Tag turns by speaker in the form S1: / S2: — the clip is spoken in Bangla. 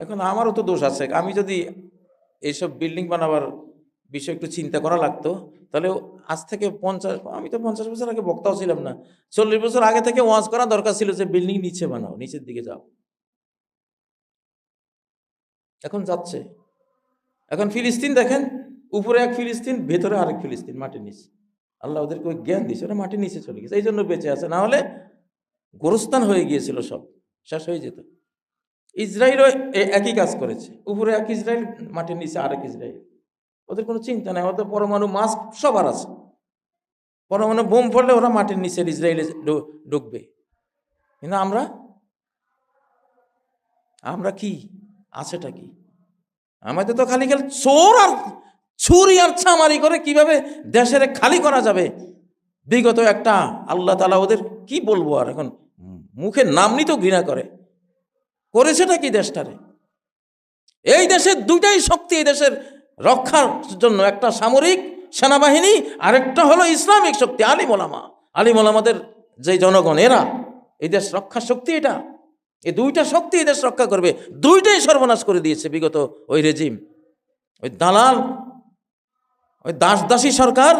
S1: এখন আমারও তো দোষ আছে। আমি যদি এইসব বিল্ডিং বানাবার বিষয়ে একটু চিন্তা করা লাগতো, তাহলে আজ থেকে পঞ্চাশ, আমি তো পঞ্চাশ বছর আগে বক্তাও ছিলাম না। চল্লিশ বছর আগে থেকে ওয়াজ করা দরকার ছিল যে বিল্ডিং নিচে বানাও, নিচের দিকে যাও। এখন যাচ্ছে। এখন ফিলিস্তিন দেখেন, উপরে এক ফিলিস্তিন, ভেতরে আরেক ফিলিস্তিন, মাটির নিচে। আল্লাহ ওদেরকে ওই জ্ঞান দিয়েছে, ওরা মাটির নিচে চলে গেছে। এই জন্য বেঁচে আছে। না হলে গোরস্থান হয়ে গিয়েছিল সব, শেষ হয়ে যেত। ইসরায়েলও একই কাজ করেছে। উপরে এক ইসরায়েল, মাটির নিচে আরেক ইসরায়েল। ওদের কোনো চিন্তা নাই, ওদের পরমাণু মাস্ক সবার আছে। পরমাণু বোম পড়লে ওরা মাটির নিচের ইসরায়েলে ঢুকবে কিন্তু আমরা? আমরা কি? আছেটা কি? আমাদের তো খালি খালি চোর আর ছুরি আর ছামারি করে কীভাবে দেশের খালি করা যাবে? বিগত একটা আল্লাহ তালা ওদের কি বলব আর এখন? মুখে নাম নিতেও ঘৃণা করে। করেছেটা কি দেশটারে? এই দেশের দুইটাই শক্তি এই দেশের রক্ষার জন্য, একটা সামরিক সেনাবাহিনী, আরেকটা হলো ইসলামিক শক্তি, আলিম ওলামা। আলিম ওলামাদের যে জনগণ, এরা এই দেশ রক্ষা শক্তি এটা। এই দুইটা শক্তি এই দেশ রক্ষা করবে, দুইটাই সর্বনাশ করে দিয়েছে বিগত ওই রেজিম। ওই দালাল, ওই দাস দাসী সরকার